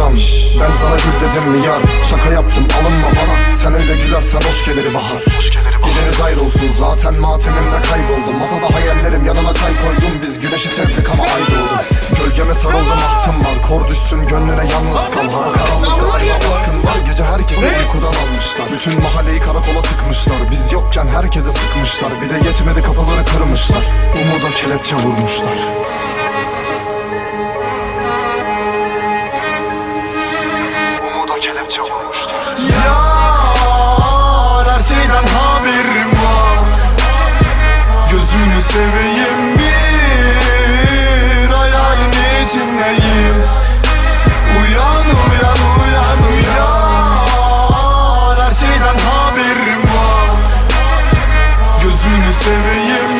yaram Ben sana gül dedim mi yar Şaka yaptım alınma bana. Sen öyle gülersen hoş gelir bahar. Geceniz ayrı olsun zaten matemimde kayboldum. Masada hayallerim yanına çay koydum. Biz güneşi sevdik ama ay doğdu Gölgeme sarıldım ahtım var. Kor düşsün gönlüne yalnız kal. Hava karanlık galiba baskın var. Gece herkesi uykudan almışlar. Bütün mahalleyi karakola tıkmışlar. Biz yokken herkese sıkmışlar. Bir de yetmedi kapıları kırmışlar. Umuda kelepçe vurmuşlar kelepçe vurmuşlar. Yar her şeyden haberim var. Gözünü seveyim bir ayağın içindeyiz Uyan uyan uyan uyan Her şeyden haberim var. Gözünü seveyim